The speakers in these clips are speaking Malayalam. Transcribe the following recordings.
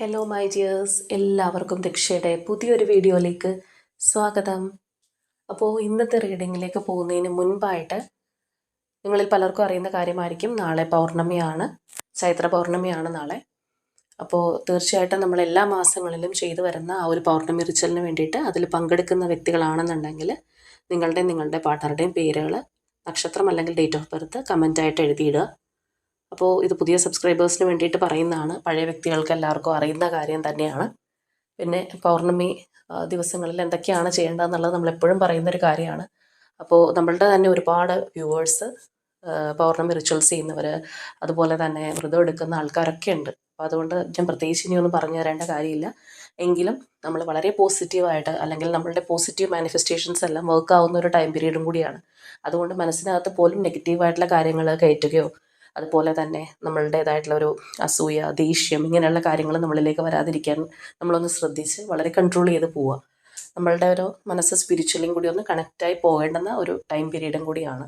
ഹലോ മൈ ഡിയേഴ്സ് എല്ലാവർക്കും ദക്ഷയുടെ പുതിയൊരു വീഡിയോയിലേക്ക് സ്വാഗതം. അപ്പോൾ ഇന്നത്തെ റീഡിങ്ങിലേക്ക് പോകുന്നതിന് മുൻപായിട്ട് നിങ്ങളിൽ പലർക്കും അറിയുന്ന കാര്യമായിരിക്കും നാളെ പൗർണമിയാണ് ചൈത്ര പൗർണമിയാണ് നാളെ. അപ്പോൾ തീർച്ചയായിട്ടും നമ്മൾ എല്ലാ മാസങ്ങളിലും ചെയ്തു വരുന്ന ആ ഒരു പൗർണമി റിച്ചലിന് വേണ്ടിയിട്ട് അതിൽ പങ്കെടുക്കുന്ന വ്യക്തികളാണെന്നുണ്ടെങ്കിൽ നിങ്ങളുടെയും നിങ്ങളുടെ പാർട്ട്ണറുടെയും പേരുകൾ നക്ഷത്രം അല്ലെങ്കിൽ ഡേറ്റ് ഓഫ് ബർത്ത് കമന്റായിട്ട് എഴുതിയിടുക. അപ്പോൾ ഇത് പുതിയ സബ്സ്ക്രൈബേഴ്സിന് വേണ്ടിയിട്ട് പറയുന്നതാണ്. പഴയ വ്യക്തികൾക്ക് എല്ലാവർക്കും അറിയുന്ന കാര്യം തന്നെയാണ്. പിന്നെ പൗർണമി ദിവസങ്ങളിൽ എന്തൊക്കെയാണ് ചെയ്യേണ്ടതെന്നുള്ളത് നമ്മൾ എപ്പോഴും പറയുന്നൊരു കാര്യമാണ്. അപ്പോൾ നമ്മളുടെ തന്നെ ഒരുപാട് വ്യൂവേഴ്സ് പൗർണമി റിച്വൽസ് ചെയ്യുന്നവർ അതുപോലെ തന്നെ വ്രതം എടുക്കുന്ന ആൾക്കാരൊക്കെ ഉണ്ട്. അപ്പോൾ അതുകൊണ്ട് ഞാൻ പ്രത്യേകിച്ച് ഇനിയൊന്നും പറഞ്ഞു തരേണ്ട കാര്യമില്ല. എങ്കിലും നമ്മൾ വളരെ പോസിറ്റീവായിട്ട് അല്ലെങ്കിൽ നമ്മളുടെ പോസിറ്റീവ് മാനിഫെസ്റ്റേഷൻസ് എല്ലാം വർക്ക് ആവുന്ന ഒരു ടൈം പീരീഡും കൂടിയാണ്. അതുകൊണ്ട് മനസ്സിനകത്ത് പോലും നെഗറ്റീവായിട്ടുള്ള കാര്യങ്ങൾ കയറ്റുകയോ അതുപോലെ തന്നെ നമ്മളുടേതായിട്ടുള്ള ഒരു അസൂയ ദേഷ്യം ഇങ്ങനെയുള്ള കാര്യങ്ങൾ നമ്മളിലേക്ക് വരാതിരിക്കാൻ നമ്മളൊന്ന് ശ്രദ്ധിച്ച് വളരെ കൺട്രോൾ ചെയ്ത് പോവുക. നമ്മളുടെ ഒരു മനസ്സ് സ്പിരിച്വലും കൂടി ഒന്ന് കണക്റ്റായി പോകേണ്ടുന്ന ഒരു ടൈം പീരീഡും കൂടിയാണ്.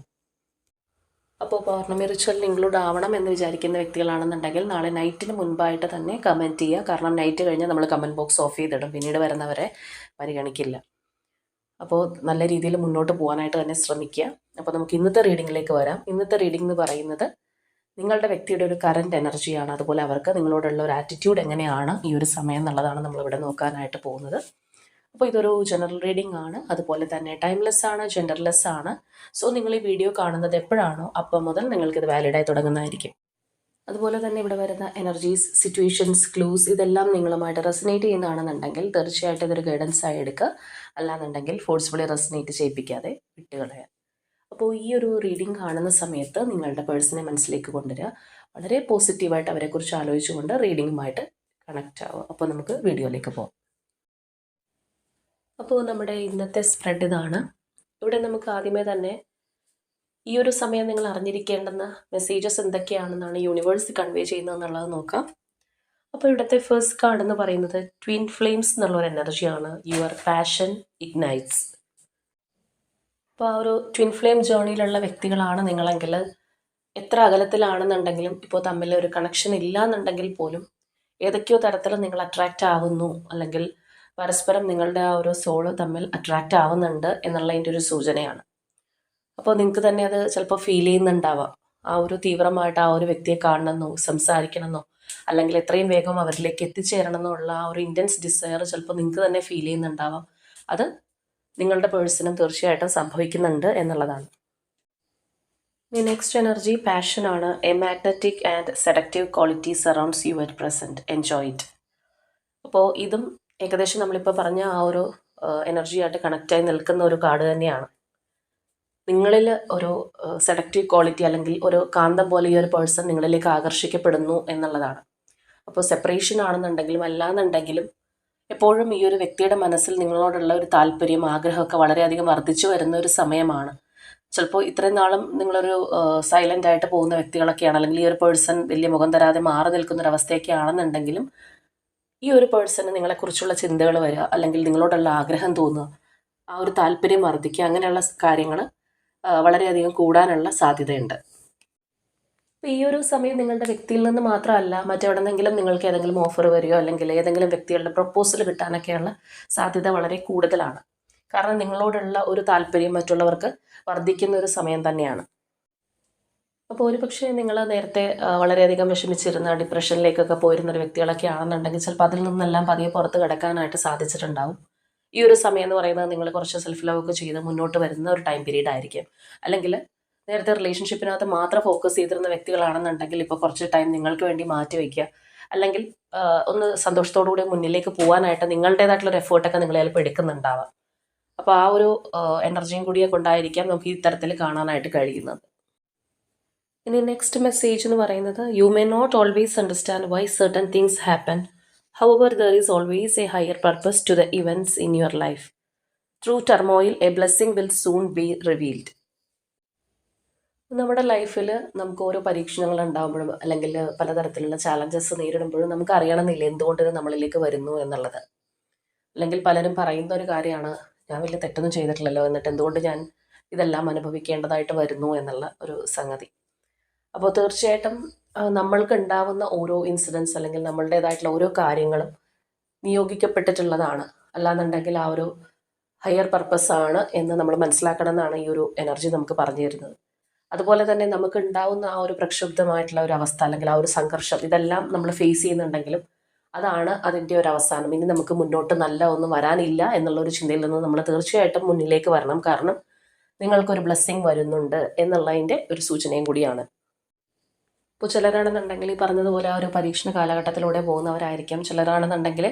അപ്പോൾ പൗർണമി റിച്വലിൽ ഇൻക്ലൂഡ് ആവണം എന്ന് വിചാരിക്കുന്ന വ്യക്തികളാണെന്നുണ്ടെങ്കിൽ നാളെ നൈറ്റിന് മുൻപായിട്ട് തന്നെ കമന്റ് ചെയ്യുക. കാരണം നൈറ്റ് കഴിഞ്ഞാൽ നമ്മൾ കമന്റ് ബോക്സ് ഓഫ് ചെയ്തിടും. പിന്നീട് വരുന്നവരെ പരിഗണിക്കില്ല. അപ്പോൾ നല്ല രീതിയിൽ മുന്നോട്ട് പോകാനായിട്ട് തന്നെ ശ്രമിക്കുക. അപ്പോൾ നമുക്ക് ഇന്നത്തെ റീഡിങ്ങിലേക്ക് വരാം. ഇന്നത്തെ റീഡിംഗ് എന്ന് പറയുന്നത് നിങ്ങളുടെ വ്യക്തിയുടെ ഒരു കറന്റ് എനർജിയാണ് അതുപോലെ അവർക്ക് നിങ്ങളോടുള്ള ഒരു ആറ്റിറ്റ്യൂഡ് എങ്ങനെയാണ് ഈ ഒരു സമയം എന്നുള്ളതാണ് നമ്മളിവിടെ നോക്കാനായിട്ട് പോകുന്നത്. അപ്പോൾ ഇതൊരു ജനറൽ റീഡിംഗ് ആണ്. അതുപോലെ തന്നെ ടൈംലെസ് ആണ് ജെൻഡർലെസ് ആണ്. സോ നിങ്ങൾ ഈ വീഡിയോ കാണുന്നത് എപ്പോഴാണോ അപ്പം മുതൽ നിങ്ങൾക്കിത് വാലിഡായി തുടങ്ങുന്നതായിരിക്കും. അതുപോലെ തന്നെ ഇവിടെ വരുന്ന എനർജീസ് സിറ്റുവേഷൻസ് ക്ലൂസ് ഇതെല്ലാം നിങ്ങളുമായിട്ട് റെസനേറ്റ് ചെയ്യുന്നതാണെന്നുണ്ടെങ്കിൽ തീർച്ചയായിട്ടും ഇതൊരു ഗൈഡൻസ് ആയി എടുക്കുക. അല്ലാന്നുണ്ടെങ്കിൽ ഫോഴ്സ്ഫുള്ളി റെസനേറ്റ് ചെയ്യിപ്പിക്കാതെ വിട്ടുകളയാം അപ്പോൾ ഈ ഒരു റീഡിംഗ് കാണുന്ന സമയത്ത് നിങ്ങളുടെ പേഴ്സണെ മനസ്സിലേക്ക് കൊണ്ടുവരിക. വളരെ പോസിറ്റീവായിട്ട് അവരെക്കുറിച്ച് ആലോചിച്ചുകൊണ്ട് റീഡിങ്ങുമായിട്ട് കണക്റ്റ് ആവുക. അപ്പോൾ നമുക്ക് വീഡിയോയിലേക്ക് പോകാം അപ്പോൾ നമ്മുടെ ഇന്നത്തെ സ്പ്രെഡ് ഇതാണ്. ഇവിടെ നമുക്ക് ആദ്യമേ തന്നെ ഈ ഒരു സമയം നിങ്ങൾ അറിഞ്ഞിരിക്കേണ്ടെന്ന മെസ്സേജസ് എന്തൊക്കെയാണെന്നാണ് യൂണിവേഴ്സ് കൺവേ ചെയ്യുന്നത് എന്നുള്ളത് നോക്കാം. അപ്പോൾ ഇവിടുത്തെ ഫസ്റ്റ് കാർഡ് എന്ന് പറയുന്നത് ട്വിൻ ഫ്ലെയിംസ് എന്നുള്ള ഒരു എനർജിയാണ് യുവർ പാഷൻ ഇഗ്നൈറ്റ്സ് അപ്പോൾ ആ ഒരു ട്വിൻ ഫ്ലെയിം ജേണിയിലുള്ള വ്യക്തികളാണ് നിങ്ങളെങ്കിൽ. എത്ര അകലത്തിലാണെന്നുണ്ടെങ്കിലും ഇപ്പോൾ തമ്മിൽ ഒരു കണക്ഷൻ ഇല്ല എന്നുണ്ടെങ്കിൽ പോലും ഏതൊക്കെയോ തരത്തിൽ നിങ്ങൾ അട്രാക്റ്റ് ആവുന്നു അല്ലെങ്കിൽ പരസ്പരം നിങ്ങളുടെ ആ ഒരു സോൾ തമ്മിൽ അട്രാക്റ്റ് ആവുന്നുണ്ട് എന്നുള്ള എന്നുള്ളതിന്റെ ഒരു സൂചനയാണ്. അപ്പോൾ നിങ്ങൾക്ക് തന്നെ അത് ചിലപ്പോൾ ഫീൽ ചെയ്യുന്നുണ്ടാവാം. ആ ഒരു തീവ്രമായിട്ട് ആ ഒരു വ്യക്തിയെ കാണണമെന്നോ സംസാരിക്കണമെന്നോ അല്ലെങ്കിൽ എത്രയും വേഗം അവരിലേക്ക് എത്തിച്ചേരണമെന്നുള്ള ആ ഒരു ഇന്റൻസ് ഡിസയർ ചിലപ്പോൾ നിങ്ങൾക്ക് തന്നെ ഫീൽ ചെയ്യുന്നുണ്ടാവാം. അത് നിങ്ങളുടെ പേഴ്സണും തീർച്ചയായിട്ടും സംഭവിക്കുന്നുണ്ട് എന്നുള്ളതാണ്. The next energy പാഷനാണ് a magnetic and seductive quality surrounds you at present enjoy it അപ്പോൾ ഇതും ഏകദേശം നമ്മളിപ്പോൾ പറഞ്ഞ ആ ഒരു എനർജിയായിട്ട് കണക്റ്റായി നിൽക്കുന്ന ഒരു കാർഡ് തന്നെയാണ്. നിങ്ങളിൽ ഒരു സെഡക്റ്റീവ് ക്വാളിറ്റി അല്ലെങ്കിൽ ഒരു കാന്തം പോലെ ഈ ഒരു പേഴ്സൺ നിങ്ങളിലേക്ക് ആകർഷിക്കപ്പെടുന്നു എന്നുള്ളതാണ്. അപ്പോൾ സെപ്പറേഷൻ ആണെന്നുണ്ടെങ്കിലും അല്ലാന്നുണ്ടെങ്കിലും എപ്പോഴും ഈ ഒരു വ്യക്തിയുടെ മനസ്സിൽ നിങ്ങളോടുള്ള ഒരു താല്പര്യം ആഗ്രഹമൊക്കെ വളരെയധികം വർദ്ധിച്ചു വരുന്ന ഒരു സമയമാണ്. ചിലപ്പോൾ ഇത്രയും നാളും നിങ്ങളൊരു സൈലന്റ് ആയിട്ട് പോകുന്ന വ്യക്തികളൊക്കെയാണ് അല്ലെങ്കിൽ ഈ ഒരു പേഴ്സൺ വലിയ മുഖം തരാതെ മാറി നിൽക്കുന്ന ഒരു അവസ്ഥയൊക്കെ ആണെന്നുണ്ടെങ്കിലും ഈ ഒരു പേഴ്സണ് നിങ്ങളെക്കുറിച്ചുള്ള ചിന്തകൾ വരിക അല്ലെങ്കിൽ നിങ്ങളോടുള്ള ആഗ്രഹം തോന്നുക ആ ഒരു താല്പര്യം വർദ്ധിക്കുക അങ്ങനെയുള്ള കാര്യങ്ങൾ വളരെയധികം കൂടാനുള്ള സാധ്യതയുണ്ട്. അപ്പോൾ ഈ ഒരു സമയം നിങ്ങളുടെ വ്യക്തിയിൽ നിന്ന് മാത്രമല്ല മറ്റെവിടെന്നെങ്കിലും നിങ്ങൾക്ക് ഏതെങ്കിലും ഓഫർ വരികയോ അല്ലെങ്കിൽ ഏതെങ്കിലും വ്യക്തികളുടെ പ്രപ്പോസൽ കിട്ടാനൊക്കെയുള്ള സാധ്യത വളരെ കൂടുതലാണ്. കാരണം നിങ്ങളോടുള്ള ഒരു താല്പര്യം മറ്റുള്ളവർക്ക് വർദ്ധിക്കുന്ന ഒരു സമയം തന്നെയാണ്. അപ്പോൾ ഒരു പക്ഷേ നിങ്ങൾ നേരത്തെ വളരെയധികം വിഷമിച്ചിരുന്ന ഡിപ്രഷനിലേക്കൊക്കെ പോയിരുന്ന ഒരു വ്യക്തികളൊക്കെ ആണെന്നുണ്ടെങ്കിൽ ചിലപ്പോൾ അതിൽ നിന്നെല്ലാം പതിയെ പുറത്ത് കിടക്കാനായിട്ട് സാധിച്ചിട്ടുണ്ടാവും. ഈ ഒരു സമയം എന്ന് പറയുന്നത് നിങ്ങൾ കുറച്ച് സെൽഫ് ലവ് ഒക്കെ ചെയ്ത് മുന്നോട്ട് വരുന്ന ഒരു ടൈം പീരീഡ് ആയിരിക്കും. അല്ലെങ്കിൽ നേരത്തെ റിലേഷൻഷിപ്പിനകത്ത് മാത്രം ഫോക്കസ് ചെയ്തിരുന്ന വ്യക്തികളാണെന്നുണ്ടെങ്കിൽ ഇപ്പോൾ കുറച്ച് ടൈം നിങ്ങൾക്ക് വേണ്ടി മാറ്റി വയ്ക്കുക അല്ലെങ്കിൽ ഒന്ന് സന്തോഷത്തോടു കൂടി മുന്നിലേക്ക് പോകാനായിട്ട് നിങ്ങളുടേതായിട്ടുള്ള ഒരു എഫേർട്ടൊക്കെ നിങ്ങൾ ചിലപ്പോൾ എടുക്കുന്നുണ്ടാവാം. അപ്പോൾ ആ ഒരു എനർജിയും കൂടിയെ കൊണ്ടായിരിക്കാം നമുക്ക് ഈ തരത്തിൽ കാണാനായിട്ട് കഴിയുന്നത്. ഇനി നെക്സ്റ്റ് മെസ്സേജ് എന്ന് പറയുന്നത് you may not always understand why certain things happen however there is always a higher purpose to the events in your life through turmoil a blessing will soon be revealed നമ്മുടെ ലൈഫിൽ നമുക്ക് ഓരോ പരീക്ഷണങ്ങൾ ഉണ്ടാകുമ്പോഴും അല്ലെങ്കിൽ പലതരത്തിലുള്ള ചാലഞ്ചസ് നേരിടുമ്പോഴും നമുക്ക് അറിയണമെന്നില്ല എന്തുകൊണ്ട് ഇത് നമ്മളിലേക്ക് വരുന്നു എന്നുള്ളത്. അല്ലെങ്കിൽ പലരും പറയുന്ന ഒരു കാര്യമാണ് ഞാൻ വലിയ തെറ്റൊന്നും ചെയ്തിട്ടില്ലല്ലോ എന്നിട്ട് എന്തുകൊണ്ട് ഞാൻ ഇതെല്ലാം അനുഭവിക്കേണ്ടതായിട്ട് വരുന്നു എന്നുള്ള ഒരു സംഗതി. അപ്പോൾ തീർച്ചയായിട്ടും നമ്മൾക്ക് ഉണ്ടാവുന്ന ഓരോ ഇൻസിഡൻസ് അല്ലെങ്കിൽ നമ്മളുടേതായിട്ടുള്ള ഓരോ കാര്യങ്ങളും നിയോഗിക്കപ്പെട്ടിട്ടുള്ളതാണ്. അല്ലാന്നുണ്ടെങ്കിൽ ആ ഒരു ഹയർ പർപ്പസ് ആണ് എന്ന് നമ്മൾ മനസ്സിലാക്കണം എന്നാണ് ഈ ഒരു എനർജി നമുക്ക് പറഞ്ഞു തരുന്നത്. അതുപോലെ തന്നെ നമുക്ക് ഉണ്ടാവുന്ന ആ ഒരു പ്രക്ഷുബ്ധമായിട്ടുള്ള ഒരു അവസ്ഥ അല്ലെങ്കിൽ ആ ഒരു സംഘർഷം ഇതെല്ലാം നമ്മൾ ഫേസ് ചെയ്യുന്നുണ്ടെങ്കിലും അതാണ് അതിന്റെ ഒരു അവസാനം. ഇനി നമുക്ക് മുന്നോട്ട് നല്ല ഒന്നും വരാനില്ല എന്നുള്ള ഒരു ചിന്തയിൽ നിന്ന് നമ്മൾ തീർച്ചയായിട്ടും മുന്നിലേക്ക് വരണം. കാരണം നിങ്ങൾക്കൊരു ബ്ലെസ്സിങ് വരുന്നുണ്ട് എന്നുള്ളതിന്റെ ഒരു സൂചനയും കൂടിയാണ്. ഇപ്പോൾ ചിലരാണെന്നുണ്ടെങ്കിൽ ഈ പറഞ്ഞതുപോലെ ആ ഒരു പരീക്ഷണ കാലഘട്ടത്തിലൂടെ പോകുന്നവരായിരിക്കാം. ചിലരാണെന്നുണ്ടെങ്കിൽ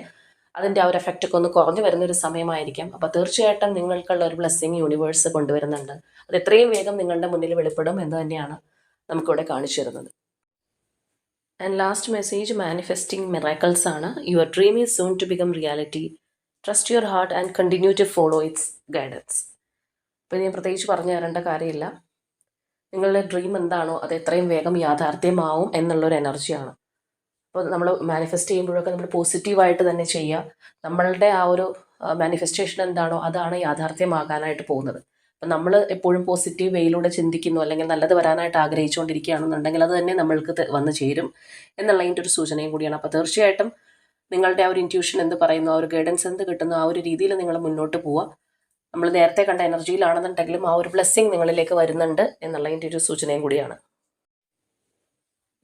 അതിന്റെ ആ ഒരു എഫക്റ്റൊക്കെ ഒന്ന് കുറഞ്ഞു വരുന്ന ഒരു സമയമായിരിക്കാം. അപ്പോൾ തീർച്ചയായിട്ടും നിങ്ങൾക്കുള്ള ഒരു ബ്ലെസ്സിങ് യൂണിവേഴ്സ് കൊണ്ടുവരുന്നുണ്ട്. അത് എത്രയും വേഗം നിങ്ങളുടെ മുന്നിൽ വെളിപ്പെടും എന്ന് തന്നെയാണ് നമുക്കിവിടെ കാണിച്ചു തരുന്നത്. And last message manifesting miracles ആണ്. Your dream is soon to become reality trust your heart and continue to follow its guidance ഇപ്പോൾ ഞാൻ പ്രത്യേകിച്ച് പറഞ്ഞു തരേണ്ട കാര്യമില്ല. നിങ്ങളുടെ ഡ്രീം എന്താണോ അത് എത്രയും വേഗം യാഥാർത്ഥ്യമാവും എന്നുള്ളൊരു എനർജിയാണ് അപ്പോൾ നമ്മൾ മാനിഫെസ്റ്റ് ചെയ്യുമ്പോഴൊക്കെ നമ്മൾ പോസിറ്റീവായിട്ട് തന്നെ ചെയ്യുക നമ്മളുടെ ആ ഒരു മാനിഫെസ്റ്റേഷൻ എന്താണോ അതാണ് യാഥാർത്ഥ്യമാകാനായിട്ട് പോകുന്നത്. അപ്പം നമ്മൾ എപ്പോഴും പോസിറ്റീവ് വേയിലൂടെ ചിന്തിക്കുന്നു അല്ലെങ്കിൽ നല്ലത് വരാനായിട്ട് ആഗ്രഹിച്ചുകൊണ്ടിരിക്കുകയാണെന്നുണ്ടെങ്കിൽ അത് തന്നെ നമ്മൾക്ക് വന്നു ചേരും എന്നുള്ളതിന്റെ ഒരു സൂചനയും കൂടിയാണ്. അപ്പോൾ തീർച്ചയായിട്ടും നിങ്ങളുടെ ആ ഒരു ഇന്റ്യൂഷൻ എന്ത് പറയുന്നു ആ ഒരു ഗൈഡൻസ് എന്ത് കിട്ടുന്നു ആ ഒരു രീതിയിൽ നിങ്ങൾ മുന്നോട്ട് പോവുക നമ്മൾ നേരത്തെ കണ്ട എനർജിയിലാണെന്നുണ്ടെങ്കിലും ആ ഒരു ബ്ലെസ്സിങ് നിങ്ങളിലേക്ക് വരുന്നുണ്ട് എന്നുള്ളതിന്റെ ഒരു സൂചനയും കൂടിയാണ്.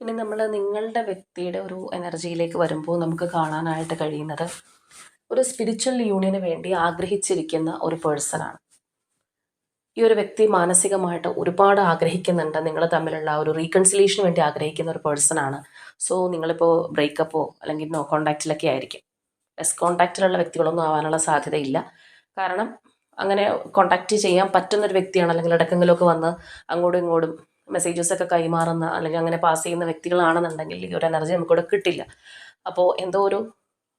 ഇനി നമ്മൾ നിങ്ങളുടെ വ്യക്തിയുടെ ഒരു എനർജിയിലേക്ക് വരുമ്പോൾ നമുക്ക് കാണാനായിട്ട് കഴിയുന്നത് ഒരു സ്പിരിച്വൽ യൂണിയന് വേണ്ടി ആഗ്രഹിച്ചിരിക്കുന്ന ഒരു പേഴ്സണാണ് ഈ ഒരു വ്യക്തി മാനസികമായിട്ട് ഒരുപാട് ആഗ്രഹിക്കുന്നുണ്ട്. നിങ്ങൾ തമ്മിലുള്ള ഒരു റീകൺസിലേഷന് വേണ്ടി ആഗ്രഹിക്കുന്ന ഒരു പേഴ്സണാണ് സോ നിങ്ങളിപ്പോൾ ബ്രേക്കപ്പോ അല്ലെങ്കിൽ നോ കോണ്ടാക്റ്റിലൊക്കെ ആയിരിക്കും. ലെസ് കോണ്ടാക്റ്റിലുള്ള വ്യക്തികളൊന്നും ആവാനുള്ള സാധ്യതയില്ല. കാരണം അങ്ങനെ കോണ്ടാക്ട് ചെയ്യാൻ പറ്റുന്നൊരു വ്യക്തിയാണ് അല്ലെങ്കിൽ ഇടക്കെങ്കിലുമൊക്കെ വന്ന് അങ്ങോട്ടും ഇങ്ങോട്ടും മെസ്സേജസ് ഒക്കെ കൈമാറുന്ന അല്ലെങ്കിൽ അങ്ങനെ പാസ് ചെയ്യുന്ന വ്യക്തികളാണെന്നുണ്ടെങ്കിൽ ഈ ഒരു എനർജി നമുക്കിവിടെ കിട്ടില്ല. അപ്പോൾ എന്തോ ഒരു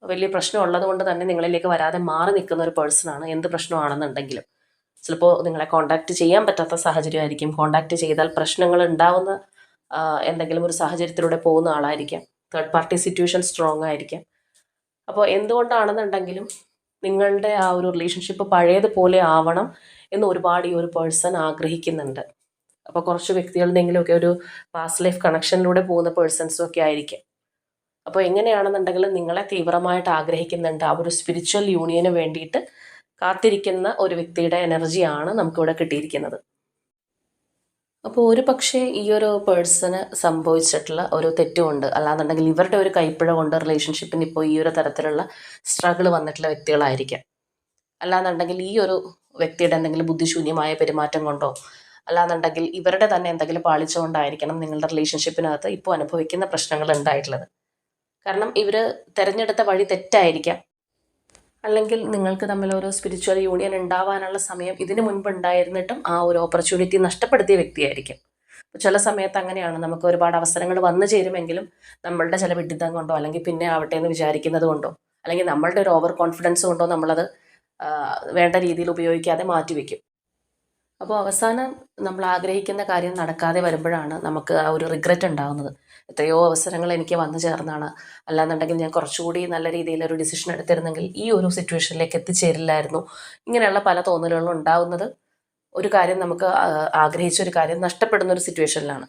വലിയ പ്രശ്നം ഉള്ളത് കൊണ്ട് തന്നെ നിങ്ങളിലേക്ക് വരാതെ മാറി നിൽക്കുന്ന ഒരു പേഴ്സണാണ് എന്ത് പ്രശ്നമാണെന്നുണ്ടെങ്കിലും. ചിലപ്പോൾ നിങ്ങളെ കോണ്ടാക്ട് ചെയ്യാൻ പറ്റാത്ത സാഹചര്യമായിരിക്കും. കോണ്ടാക്ട് ചെയ്താൽ പ്രശ്നങ്ങൾ ഉണ്ടാവുന്ന എന്തെങ്കിലും ഒരു സാഹചര്യത്തിലൂടെ പോകുന്ന ആളായിരിക്കാം. തേർഡ് പാർട്ടി സിറ്റുവേഷൻ സ്ട്രോങ് ആയിരിക്കാം. അപ്പോൾ എന്തുകൊണ്ടാണെന്നുണ്ടെങ്കിലും നിങ്ങളുടെ ആ ഒരു റിലേഷൻഷിപ്പ് പഴയതുപോലെ ആവണം എന്ന് ഒരുപാട് ഈ ഒരു പേഴ്സൺ ആഗ്രഹിക്കുന്നുണ്ട്. അപ്പോൾ കുറച്ച് വ്യക്തികളുടെയെങ്കിലുമൊക്കെ ഒരു പാസ്റ്റ് ലൈഫ് കണക്ഷനിലൂടെ പോകുന്ന പേഴ്സൺസും ഒക്കെ ആയിരിക്കും. അപ്പോൾ എങ്ങനെയാണെന്നുണ്ടെങ്കിലും നിങ്ങളെ തീവ്രമായിട്ട് ആഗ്രഹിക്കുന്നുണ്ട്. ആ ഒരു സ്പിരിച്വൽ യൂണിയന് വേണ്ടിയിട്ട് കാത്തിരിക്കുന്ന ഒരു വ്യക്തിയുടെ എനർജിയാണ് നമുക്കിവിടെ കിട്ടിയിരിക്കുന്നത്. അപ്പോൾ ഒരു പക്ഷേ ഈ ഒരു പേഴ്സണ് സംഭവിച്ചിട്ടുള്ള ഒരു തെറ്റുമുണ്ട്. അല്ലാന്നുണ്ടെങ്കിൽ ഇവരുടെ ഒരു കൈപ്പിഴ കൊണ്ട് റിലേഷൻഷിപ്പിന് ഇപ്പോൾ ഈ ഒരു തരത്തിലുള്ള സ്ട്രഗിൾ വന്നിട്ടുള്ള വ്യക്തികളായിരിക്കാം. അല്ലാന്നുണ്ടെങ്കിൽ ഈ ഒരു വ്യക്തിയുടെ എന്തെങ്കിലും ബുദ്ധിശൂന്യമായ പെരുമാറ്റം കൊണ്ടോ അല്ലാന്നുണ്ടെങ്കിൽ ഇവരുടെ തന്നെ എന്തെങ്കിലും പാളിച്ചുകൊണ്ടായിരിക്കണം നിങ്ങളുടെ റിലേഷൻഷിപ്പിനകത്ത് ഇപ്പോൾ അനുഭവിക്കുന്ന പ്രശ്നങ്ങൾ ഉണ്ടായിട്ടുള്ളത്. കാരണം ഇവർ തിരഞ്ഞെടുത്ത വഴി തെറ്റായിരിക്കാം. അല്ലെങ്കിൽ നിങ്ങൾക്ക് തമ്മിൽ ഒരു സ്പിരിച്വൽ യൂണിയൻ ഉണ്ടാവാനുള്ള സമയം ഇതിനു മുൻപ് ഉണ്ടായിരുന്നിട്ടും ആ ഒരു ഓപ്പർച്യൂണിറ്റി നഷ്ടപ്പെടുത്തിയ വ്യക്തിയായിരിക്കും. ചില സമയത്ത് അങ്ങനെയാണ്. നമുക്ക് ഒരുപാട് അവസരങ്ങൾ വന്നു ചേരുമെങ്കിലും നമ്മളുടെ ചില വിഡിത്തം കൊണ്ടോ അല്ലെങ്കിൽ പിന്നെ ആവട്ടെ എന്ന് വിചാരിക്കുന്നത് കൊണ്ടോ അല്ലെങ്കിൽ നമ്മളുടെ ഒരു ഓവർ കോൺഫിഡൻസ് കൊണ്ടോ നമ്മളത് വേണ്ട രീതിയിൽ ഉപയോഗിക്കാതെ മാറ്റിവെക്കും. അപ്പോൾ അവസാനം നമ്മൾ ആഗ്രഹിക്കുന്ന കാര്യം നടക്കാതെ വരുമ്പോഴാണ് നമുക്ക് ആ ഒരു റിഗ്രറ്റ് ഉണ്ടാകുന്നത് എത്രയോ അവസരങ്ങൾ എനിക്ക് വന്നു ചേർന്നാണ്. അല്ലാന്നുണ്ടെങ്കിൽ ഞാൻ കുറച്ചുകൂടി നല്ല രീതിയിൽ ഒരു ഡിസിഷൻ എടുത്തിരുന്നെങ്കിൽ ഈ ഒരു സിറ്റുവേഷനിലേക്ക് എത്തിച്ചേരില്ലായിരുന്നു. ഇങ്ങനെയുള്ള പല തോന്നലുകളും ഉണ്ടാകുന്നത് ഒരു കാര്യം നമുക്ക് ആഗ്രഹിച്ച ഒരു കാര്യം നഷ്ടപ്പെടുന്ന ഒരു സിറ്റുവേഷനിലാണ്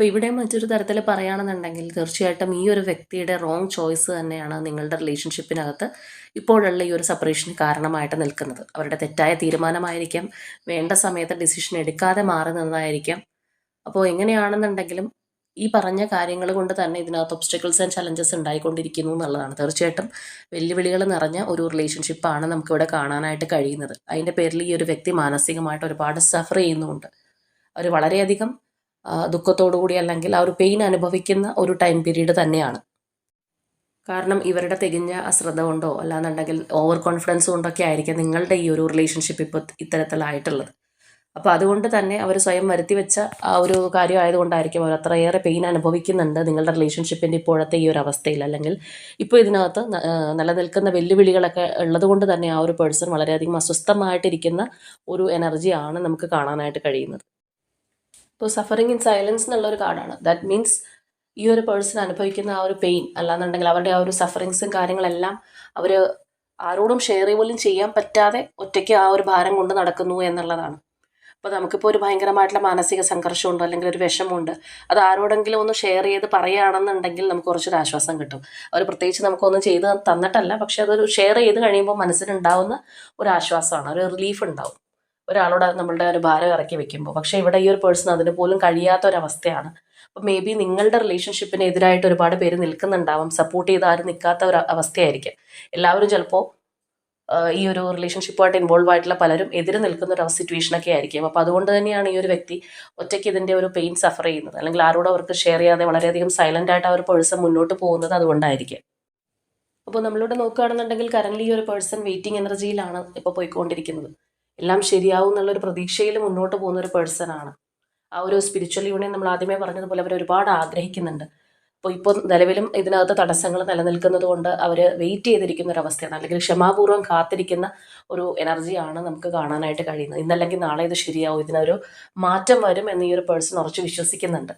അപ്പോൾ ഇവിടെ മറ്റൊരു തരത്തിൽ പറയുകയാണെന്നുണ്ടെങ്കിൽ തീർച്ചയായിട്ടും ഈ ഒരു വ്യക്തിയുടെ റോങ് ചോയ്സ് തന്നെയാണ് നിങ്ങളുടെ റിലേഷൻഷിപ്പിനകത്ത് ഇപ്പോഴുള്ള ഈ ഒരു സെപ്പറേഷന് കാരണമായിട്ട് നിൽക്കുന്നത്. അവരുടെ തെറ്റായ തീരുമാനമായിരിക്കാം. വേണ്ട സമയത്ത് ഡിസിഷൻ എടുക്കാതെ മാറി നിന്നതായിരിക്കാം. അപ്പോൾ എങ്ങനെയാണെന്നുണ്ടെങ്കിലും ഈ പറഞ്ഞ കാര്യങ്ങൾ കൊണ്ട് തന്നെ ഇതിനകത്ത് ഒബ്സ്റ്റക്കിൾസ് ആൻഡ് ചലഞ്ചസ് ഉണ്ടായിക്കൊണ്ടിരിക്കുന്നു എന്നുള്ളതാണ്. തീർച്ചയായിട്ടും വെല്ലുവിളികൾ നിറഞ്ഞ ഒരു റിലേഷൻഷിപ്പാണ് നമുക്കിവിടെ കാണാനായിട്ട് കഴിയുന്നത്. അതിന്റെ പേരിൽ ഈ ഒരു വ്യക്തി മാനസികമായിട്ട് ഒരുപാട് സഫർ ചെയ്യുന്നുമുണ്ട്. അവർ വളരെയധികം ദുഃഖത്തോടു കൂടി അല്ലെങ്കിൽ ആ ഒരു പെയിൻ അനുഭവിക്കുന്ന ഒരു ടൈം പീരീഡ് തന്നെയാണ്. കാരണം ഇവരുടെ തികഞ്ഞ അശ്രദ്ധ കൊണ്ടോ അല്ലാന്നുണ്ടെങ്കിൽ ഓവർ കോൺഫിഡൻസ് കൊണ്ടൊക്കെ ആയിരിക്കും നിങ്ങളുടെ ഈ ഒരു റിലേഷൻഷിപ്പ് ഇപ്പോൾ ഇത്തരത്തിലായിട്ടുള്ളത്. അപ്പോൾ അതുകൊണ്ട് തന്നെ അവർ സ്വയം വരുത്തി വെച്ച ആ ഒരു കാര്യമായതുകൊണ്ടായിരിക്കും അവർ അത്രയേറെ പെയിൻ അനുഭവിക്കുന്നുണ്ട് നിങ്ങളുടെ റിലേഷൻഷിപ്പിന്റെ ഇപ്പോഴത്തെ ഈ ഒരു അവസ്ഥയിൽ. അല്ലെങ്കിൽ ഇപ്പോൾ ഇതിനകത്ത് നിലനിൽക്കുന്ന വെല്ലുവിളികളൊക്കെ ഉള്ളത് കൊണ്ട് തന്നെ ആ ഒരു പേഴ്സൺ വളരെയധികം അസ്വസ്ഥമായിട്ടിരിക്കുന്ന ഒരു എനർജിയാണ് നമുക്ക് കാണാനായിട്ട് കഴിയുന്നത്. ഇപ്പോൾ സഫറിങ് ഇൻ സൈലൻസ് എന്നുള്ള ഒരു കാർഡാണ് ദാറ്റ് മീൻസ് ഈ ഒരു പേഴ്സൺ അനുഭവിക്കുന്ന ആ ഒരു പെയിൻ അല്ലാന്നുണ്ടെങ്കിൽ അവരുടെ ആ ഒരു സഫറിങ്സും കാര്യങ്ങളെല്ലാം അവർ ആരോടും ഷെയർ പോലും ചെയ്യാൻ പറ്റാതെ ഒറ്റയ്ക്ക് ആ ഒരു ഭാരം കൊണ്ട് നടക്കുന്നു എന്നുള്ളതാണ്. അപ്പോൾ നമുക്കിപ്പോൾ ഒരു ഭയങ്കരമായിട്ടുള്ള മാനസിക സംഘർഷമുണ്ട് അല്ലെങ്കിൽ ഒരു വിഷമമുണ്ട്. അത് ആരോടെങ്കിലും ഒന്ന് ഷെയർ ചെയ്ത് പറയുകയാണെന്നുണ്ടെങ്കിൽ നമുക്ക് കുറച്ചൊരു ആശ്വാസം കിട്ടും. അവർ പ്രത്യേകിച്ച് നമുക്കൊന്നും ചെയ്ത് തന്നിട്ടല്ല. പക്ഷെ അതൊരു ഷെയർ ചെയ്ത് കഴിയുമ്പോൾ മനസ്സിനുണ്ടാവുന്ന ഒരു ആശ്വാസമാണ്. ഒരു റിലീഫ് ഉണ്ടാവും. ഒരാളോട് നമ്മളുടെ ഒരു ഭാരം ഇറക്കി വെക്കുമ്പോൾ പക്ഷേ ഇവിടെ ഈ ഒരു പേഴ്സൺ അതിന് പോലും കഴിയാത്ത ഒരവസ്ഥയാണ് അപ്പോൾ മേ ബി നിങ്ങളുടെ റിലേഷൻഷിപ്പിന് എതിരായിട്ട് ഒരുപാട് പേര് നിൽക്കുന്നുണ്ടാവും. സപ്പോർട്ട് ചെയ്ത് ആരും നിൽക്കാത്ത ഒരു അവസ്ഥയായിരിക്കും. എല്ലാവരും ചിലപ്പോൾ ഈ ഒരു റിലേഷൻഷിപ്പുമായിട്ട് ഇൻവോൾവ് ആയിട്ടുള്ള പലരും എതിര് നിൽക്കുന്ന ഒരു സിറ്റുവേഷനൊക്കെ ആയിരിക്കും. അപ്പോൾ അതുകൊണ്ട് തന്നെയാണ് ഈ ഒരു വ്യക്തി ഒറ്റയ്ക്ക് ഇതിന്റെ ഒരു പെയിൻ സഫർ ചെയ്യുന്നത്. അല്ലെങ്കിൽ ആരോടും അവർക്ക് ഷെയർ ചെയ്യാതെ വളരെയധികം സൈലന്റ് ആയിട്ട് ആ ഒരു പേഴ്സൺ മുന്നോട്ട് പോകുന്നത് അതുകൊണ്ടായിരിക്കും. അപ്പോൾ നമ്മളിവിടെ നോക്കുകയാണെന്നുണ്ടെങ്കിൽ കറന്റ് ഈ ഒരു പേഴ്സൺ വെയിറ്റിംഗ് എനർജിയിലാണ് ഇപ്പോൾ പോയിക്കൊണ്ടിരിക്കുന്നത്. എല്ലാം ശരിയാവും എന്നുള്ളൊരു പ്രതീക്ഷയിൽ മുന്നോട്ട് പോകുന്ന ഒരു പേഴ്സണാണ് ആ ഒരു സ്പിരിച്വൽ യൂണിയൻ നമ്മൾ ആദ്യമേ പറഞ്ഞതുപോലെ അവർ ഒരുപാട് ആഗ്രഹിക്കുന്നുണ്ട്. അപ്പോൾ ഇപ്പോൾ നിലവിലും ഇതിനകത്ത് തടസ്സങ്ങൾ നിലനിൽക്കുന്നത് കൊണ്ട് അവർ വെയിറ്റ് ചെയ്തിരിക്കുന്ന ഒരു അവസ്ഥയാണ്. അല്ലെങ്കിൽ ക്ഷമാപൂർവം കാത്തിരിക്കുന്ന ഒരു എനർജിയാണ് നമുക്ക് കാണാനായിട്ട് കഴിയുന്നത്. ഇന്നല്ലെങ്കിൽ നാളെ ഇത് ശരിയാവും. ഇതിനൊരു മാറ്റം വരും എന്ന് ഈ ഒരു പേഴ്സൺ ഉറച്ച് വിശ്വസിക്കുന്നുണ്ട്.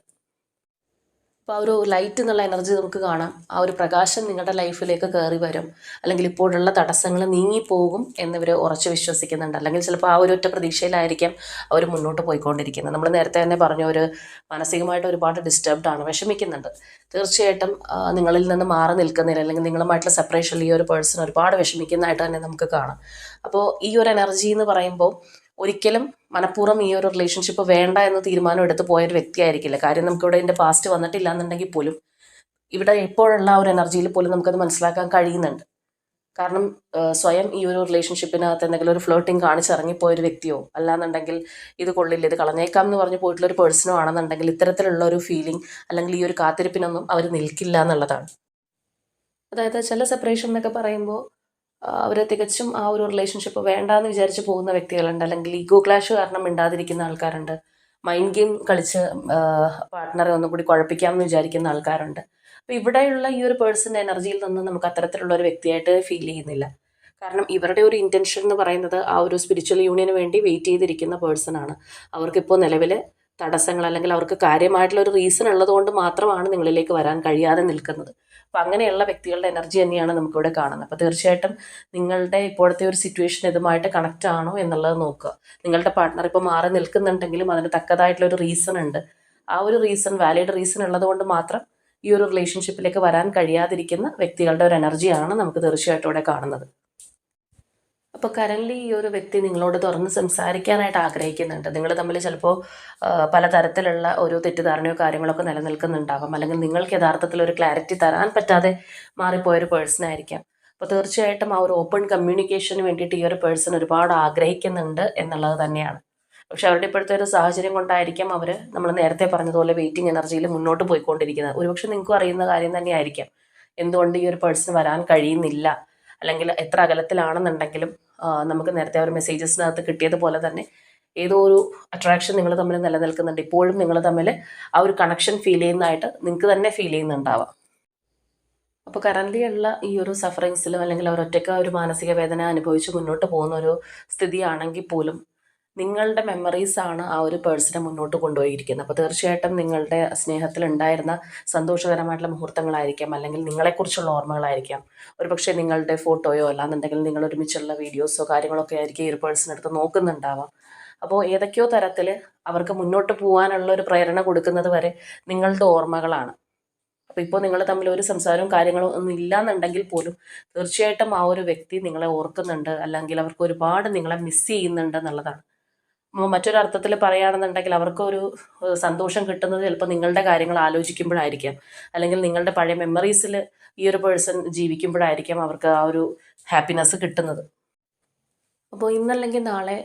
അപ്പോൾ ആ ഒരു ലൈറ്റ് എന്നുള്ള എനർജി നമുക്ക് കാണാം. ആ ഒരു പ്രകാശം നിങ്ങളുടെ ലൈഫിലേക്ക് കയറി വരും. അല്ലെങ്കിൽ ഇപ്പോഴുള്ള തടസ്സങ്ങൾ നീങ്ങിപ്പോകും എന്നിവർ ഉറച്ചു വിശ്വസിക്കുന്നുണ്ട്. അല്ലെങ്കിൽ ചിലപ്പോൾ ആ ഒരു ഒറ്റ പ്രതീക്ഷയിലായിരിക്കാം അവർ മുന്നോട്ട് പോയിക്കൊണ്ടിരിക്കുന്നത്. നമ്മൾ നേരത്തെ തന്നെ പറഞ്ഞ ഒരു മാനസികമായിട്ട് ഒരുപാട് ഡിസ്റ്റർബ്ഡ് ആണ് വിഷമിക്കുന്നുണ്ട്. തീർച്ചയായിട്ടും നിങ്ങളിൽ നിന്ന് മാറി നിൽക്കുന്നില്ല. അല്ലെങ്കിൽ നിങ്ങളുമായിട്ടുള്ള സെപ്പറേഷനിൽ ഈ ഒരു പേഴ്സൺ ഒരുപാട് വിഷമിക്കുന്നതായിട്ട് തന്നെ നമുക്ക് കാണാം. അപ്പോൾ ഈ ഒരു എനർജി എന്ന് പറയുമ്പോൾ ഒരിക്കലും മനഃപൂർവം ഈ ഒരു റിലേഷൻഷിപ്പ് വേണ്ട എന്ന് തീരുമാനം എടുത്ത് പോയ ഒരു വ്യക്തിയായിരിക്കില്ല കാര്യം നമുക്കിവിടെ ഇതിന്റെ പാസ്റ്റ് വന്നിട്ടില്ല എന്നുണ്ടെങ്കിൽ പോലും ഇവിടെ എപ്പോഴുള്ള ഒരു എനർജിയിൽ പോലും നമുക്കത് മനസ്സിലാക്കാൻ കഴിയുന്നുണ്ട്. കാരണം സ്വയം ഈ ഒരു റിലേഷൻഷിപ്പിനകത്ത് എന്തെങ്കിലും ഒരു ഫ്ലോട്ടിങ് കാണിച്ചിറങ്ങിപ്പോയ ഒരു വ്യക്തിയോ അല്ലാന്നുണ്ടെങ്കിൽ ഇത് കൊള്ളില്ല ഇത് കളഞ്ഞേക്കാം എന്ന് പറഞ്ഞ് പോയിട്ടുള്ള ഒരു പേഴ്സണോ ആണെന്നുണ്ടെങ്കിൽ ഇത്തരത്തിലുള്ള ഒരു ഫീലിംഗ് അല്ലെങ്കിൽ ഈ ഒരു കാത്തിരിപ്പിനൊന്നും അവർ നിൽക്കില്ല എന്നുള്ളതാണ്. അതായത് ചില സെപ്പറേഷൻ എന്നൊക്കെ പറയുമ്പോൾ അവർ തികച്ചും ആ ഒരു റിലേഷൻഷിപ്പ് വേണ്ടാന്ന് വിചാരിച്ച് പോകുന്ന വ്യക്തികളുണ്ട്. അല്ലെങ്കിൽ ഈഗോ ക്ലാഷ് കാരണം മിണ്ടാതിരിക്കുന്ന ആൾക്കാരുണ്ട്. മൈൻഡ് ഗെയിം കളിച്ച് പാർട്ട്ണറെ ഒന്നും കൂടി കുഴപ്പിക്കാമെന്ന് വിചാരിക്കുന്ന ആൾക്കാരുണ്ട്. അപ്പോൾ ഇവിടെയുള്ള ഈ ഒരു പേഴ്സന്റെ എനർജിയിൽ നിന്ന് നമുക്ക് അത്തരത്തിലുള്ള ഒരു വ്യക്തിയായിട്ട് ഫീൽ ചെയ്യുന്നില്ല. കാരണം ഇവരുടെ ഒരു ഇന്റൻഷൻ എന്ന് പറയുന്നത് ആ ഒരു സ്പിരിച്വൽ യൂണിയന് വേണ്ടി വെയിറ്റ് ചെയ്തിരിക്കുന്ന പേഴ്സൺ ആണ്. അവർക്കിപ്പോൾ നിലവിൽ തടസ്സങ്ങൾ അല്ലെങ്കിൽ അവർക്ക് കാര്യമായിട്ടുള്ള ഒരു റീസൺ ഉള്ളതുകൊണ്ട് മാത്രമാണ് നിങ്ങളിലേക്ക് വരാൻ കഴിയാതെ നിൽക്കുന്നത്. അപ്പം അങ്ങനെയുള്ള വ്യക്തികളുടെ എനർജി തന്നെയാണ് നമുക്കിവിടെ കാണുന്നത്. അപ്പോൾ തീർച്ചയായിട്ടും നിങ്ങളുടെ ഇപ്പോഴത്തെ ഒരു സിറ്റുവേഷൻ ഇതുമായിട്ട് കണക്റ്റ് ആണോ എന്നുള്ളത് നോക്കുക. നിങ്ങളുടെ പാർട്ട്ണർ ഇപ്പോൾ മാറി നിൽക്കുന്നുണ്ടെങ്കിലും അതിന് തക്കതായിട്ടുള്ള ഒരു റീസൺ ഉണ്ട്. ആ ഒരു റീസൺ വാലിഡ് റീസൺ ഉള്ളതുകൊണ്ട് മാത്രം ഈ ഒരു റിലേഷൻഷിപ്പിലേക്ക് വരാൻ കഴിയാതിരിക്കുന്ന വ്യക്തികളുടെ ഒരു എനർജിയാണ് നമുക്ക് തീർച്ചയായിട്ടും ഇവിടെ കാണുന്നത്. അപ്പോൾ കറന്റ് ഈ ഒരു വ്യക്തി നിങ്ങളോട് തുറന്ന് സംസാരിക്കാനായിട്ട് ആഗ്രഹിക്കുന്നുണ്ട്. നിങ്ങൾ തമ്മിൽ ചിലപ്പോൾ പലതരത്തിലുള്ള ഒരു തെറ്റിദ്ധാരണയോ കാര്യങ്ങളൊക്കെ നിലനിൽക്കുന്നുണ്ടാവാം. അല്ലെങ്കിൽ നിങ്ങൾക്ക് യഥാർത്ഥത്തിൽ ഒരു ക്ലാരിറ്റി തരാൻ പറ്റാതെ മാറിപ്പോയൊരു പേഴ്സൺ ആയിരിക്കാം. അപ്പോൾ തീർച്ചയായിട്ടും ആ ഒരു ഓപ്പൺ കമ്മ്യൂണിക്കേഷന് വേണ്ടിയിട്ട് ഈ ഒരു പേഴ്സൺ ഒരുപാട് ആഗ്രഹിക്കുന്നുണ്ട് എന്നുള്ളത് തന്നെയാണ്. പക്ഷെ അവരുടെ ഇപ്പോഴത്തെ ഒരു സാഹചര്യം കൊണ്ടായിരിക്കാം അവർ നമ്മൾ നേരത്തെ പറഞ്ഞതുപോലെ വെയിറ്റിംഗ് എനർജിയിൽ മുന്നോട്ട് പോയിക്കൊണ്ടിരിക്കുന്നത്. ഒരുപക്ഷെ നിങ്ങൾക്കും അറിയുന്ന കാര്യം തന്നെയായിരിക്കാം. എന്തുകൊണ്ട് ഈ ഒരു പേഴ്സൺ വരാൻ കഴിയുന്നില്ല? അല്ലെങ്കിൽ എത്ര അകലത്തിലാണെന്നുണ്ടെങ്കിലും നമുക്ക് നേരത്തെ അവർ മെസ്സേജസിനകത്ത് കിട്ടിയതുപോലെ തന്നെ ഏതോ ഒരു അട്രാക്ഷൻ നിങ്ങൾ തമ്മിൽ നിലനിൽക്കുന്നുണ്ട്. ഇപ്പോഴും നിങ്ങൾ തമ്മിൽ ആ ഒരു കണക്ഷൻ ഫീൽ ചെയ്യുന്നതായിട്ട് നിങ്ങൾക്ക് തന്നെ ഫീൽ ചെയ്യുന്നുണ്ടാവാം. അപ്പോൾ കറന്റ് ഉള്ള ഈ ഒരു സഫറിങ്സിലും അല്ലെങ്കിൽ അവർ ഒറ്റയ്ക്ക് ഒരു മാനസിക വേദന അനുഭവിച്ച് മുന്നോട്ട് പോകുന്ന ഒരു സ്ഥിതിയാണെങ്കിൽ പോലും നിങ്ങളുടെ മെമ്മറീസ് ആണ് ആ ഒരു പേഴ്സണെ മുന്നോട്ട് കൊണ്ടുപോയിരിക്കുന്നത്. അപ്പോൾ തീർച്ചയായിട്ടും നിങ്ങളുടെ സ്നേഹത്തിലുണ്ടായിരുന്ന സന്തോഷകരമായിട്ടുള്ള മുഹൂർത്തങ്ങളായിരിക്കാം അല്ലെങ്കിൽ നിങ്ങളെക്കുറിച്ചുള്ള ഓർമ്മകളായിരിക്കാം. ഒരുപക്ഷെ നിങ്ങളുടെ ഫോട്ടോയോ അല്ലാന്നുണ്ടെങ്കിൽ നിങ്ങൾ ഒരുമിച്ചുള്ള വീഡിയോസോ കാര്യങ്ങളൊക്കെ ആയിരിക്കും ഈ ഒരു പേഴ്സണെടുത്ത് നോക്കുന്നുണ്ടാവാം അപ്പോൾ ഏതൊക്കെയോ തരത്തിൽ അവർക്ക് മുന്നോട്ട് പോകാനുള്ള ഒരു പ്രേരണ കൊടുക്കുന്നത് വരെ നിങ്ങളുടെ ഓർമ്മകളാണ്. അപ്പോൾ ഇപ്പോൾ നിങ്ങൾ തമ്മിൽ ഒരു സംസാരവും കാര്യങ്ങളും ഒന്നും ഇല്ലാന്നുണ്ടെങ്കിൽ പോലും തീർച്ചയായിട്ടും ആ ഒരു വ്യക്തി നിങ്ങളെ ഓർക്കുന്നുണ്ട് അല്ലെങ്കിൽ അവർക്ക് ഒരുപാട് നിങ്ങളെ മിസ് ചെയ്യുന്നുണ്ട് എന്നുള്ളതാണ്. മറ്റൊരർത്ഥത്തിൽ പറയുകയാണെന്നുണ്ടെങ്കിൽ അവർക്കൊരു സന്തോഷം കിട്ടുന്നത് ചിലപ്പോൾ നിങ്ങളുടെ കാര്യങ്ങൾ ആലോചിക്കുമ്പോഴായിരിക്കാം. അല്ലെങ്കിൽ നിങ്ങളുടെ പഴയ മെമ്മറീസിൽ ഈ ഒരു പേഴ്സൺ ജീവിക്കുമ്പോഴായിരിക്കാം അവർക്ക് ആ ഒരു ഹാപ്പിനെസ് കിട്ടുന്നത്. അപ്പോൾ ഇന്നല്ലെങ്കിൽ നാളെ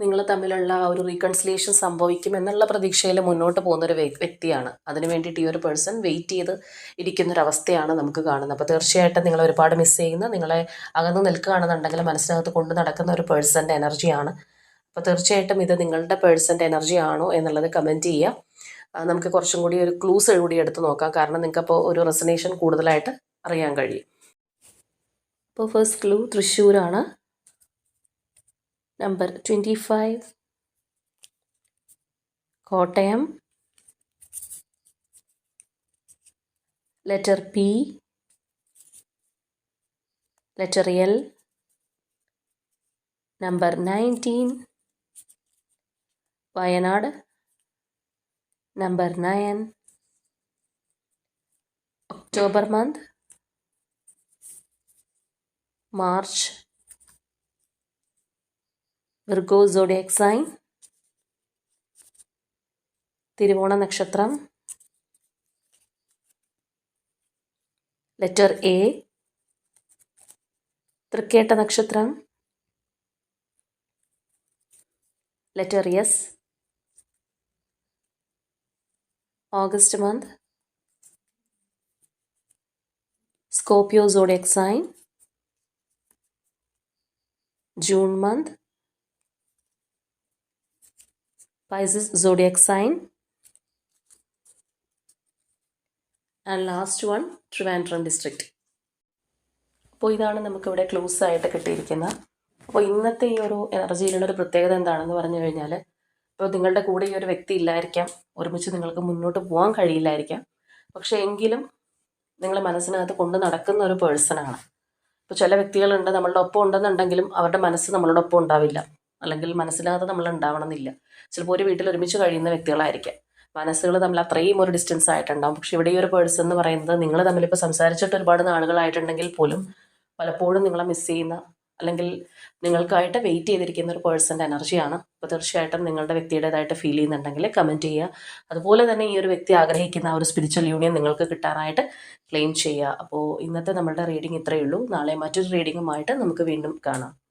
നിങ്ങൾ തമ്മിലുള്ള ആ ഒരു റീകൺസിലേഷൻ സംഭവിക്കും എന്നുള്ള പ്രതീക്ഷയിൽ മുന്നോട്ട് പോകുന്ന ഒരു വ്യക്തിയാണ്. അതിന് വേണ്ടിയിട്ട് ഈ ഒരു പേഴ്സൺ വെയിറ്റ് ചെയ്ത് ഇരിക്കുന്നൊരവസ്ഥയാണ് നമുക്ക് കാണുന്നത്. അപ്പോൾ തീർച്ചയായിട്ടും നിങ്ങൾ ഒരുപാട് മിസ് ചെയ്യുന്ന. നിങ്ങളെ അകന്ന് നിൽക്കുകയാണെന്നുണ്ടെങ്കിൽ മനസ്സിനകത്ത് കൊണ്ട് നടക്കുന്ന ഒരു പേഴ്സന്റെ എനർജിയാണ് അപ്പോൾ തീർച്ചയായിട്ടും ഇത് നിങ്ങളുടെ പേഴ്സന്റെ എനർജി ആണോ എന്നുള്ളത് കമന്റ് ചെയ്യുക. നമുക്ക് കുറച്ചും കൂടി ഒരു ക്ലൂസ് കൂടി എടുത്ത് നോക്കാം. കാരണം നിങ്ങൾക്കപ്പോൾ ഒരു റെസനേഷൻ കൂടുതലായിട്ട് അറിയാൻ കഴിയും. അപ്പോൾ ഫസ്റ്റ് ക്ലൂ തൃശ്ശൂരാണ്. Number twenty five. Kottayam. Letter P letter L number nineteen. Wayanad. Number nine. October month. March. Virgo zodiac sign. തിരുവോണ നക്ഷത്രം. Letter A. തൃക്കേട്ട നക്ഷത്രം. Letter S. August month Scorpio zodiac sign June month Pisces zodiac sign and last one Trivandrum district അപ്പോൾ ഇതാണ് നമുക്കിവിടെ ക്ലോസ് ആയിട്ട് കിട്ടിയിരിക്കുന്നത്. അപ്പോൾ ഇന്നത്തെ ഈ ഒരു എനർജിയിലുള്ള ഒരു പ്രത്യേകത എന്താണെന്ന് പറഞ്ഞു കഴിഞ്ഞാൽ ഇപ്പോൾ നിങ്ങളുടെ കൂടെ ഈ ഒരു വ്യക്തി ഇല്ലായിരിക്കാം. ഒരുമിച്ച് നിങ്ങൾക്ക് മുന്നോട്ട് പോകാൻ കഴിയില്ലായിരിക്കാം. പക്ഷേ എങ്കിലും നിങ്ങൾ മനസ്സിനകത്ത് കൊണ്ട് നടക്കുന്ന ഒരു പേഴ്സണാണ് ഇപ്പോൾ ചില വ്യക്തികളുണ്ട് നമ്മളുടെ ഒപ്പം ഉണ്ടെന്നുണ്ടെങ്കിലും അവരുടെ മനസ്സ് നമ്മളോടൊപ്പം ഉണ്ടാവില്ല. അല്ലെങ്കിൽ മനസ്സിനകത്ത് നമ്മൾ ഉണ്ടാവണമെന്നില്ല. ചിലപ്പോൾ ഒരു വീട്ടിൽ ഒരുമിച്ച് കഴിയുന്ന വ്യക്തികളായിരിക്കാം. മനസ്സുകൾ തമ്മിൽ അത്രയും ഒരു ഡിസ്റ്റൻസ് ആയിട്ടുണ്ടാവും. പക്ഷെ ഇവിടെ ഈ ഒരു പേഴ്സൺ എന്ന് പറയുന്നത് നിങ്ങൾ തമ്മിലിപ്പോൾ സംസാരിച്ചിട്ട് ഒരുപാട് നാളുകളായിട്ടുണ്ടെങ്കിൽ പോലും പലപ്പോഴും നിങ്ങളെ മിസ് ചെയ്യുന്ന അല്ലെങ്കിൽ നിങ്ങൾക്കായിട്ട് വെയിറ്റ് ചെയ്തിരിക്കുന്ന ഒരു പേഴ്സന്റെ എനർജിയാണ് അപ്പോൾ തീർച്ചയായിട്ടും നിങ്ങളുടെ വ്യക്തിയുടേതായിട്ട് ഫീൽ ചെയ്യുന്നുണ്ടെങ്കിൽ കമന്റ് ചെയ്യുക. അതുപോലെ തന്നെ ഈ ഒരു വ്യക്തി ആഗ്രഹിക്കുന്ന ഒരു സ്പിരിച്വൽ യൂണിയൻ നിങ്ങൾക്ക് കിട്ടാനായിട്ട് ക്ലെയിം ചെയ്യുക. അപ്പോൾ ഇന്നത്തെ നമ്മളുടെ റീഡിംഗ് ഇത്രയേ ഉള്ളൂ. നാളെ മറ്റൊരു റീഡിങ്ങുമായിട്ട് നമുക്ക് വീണ്ടും കാണാം.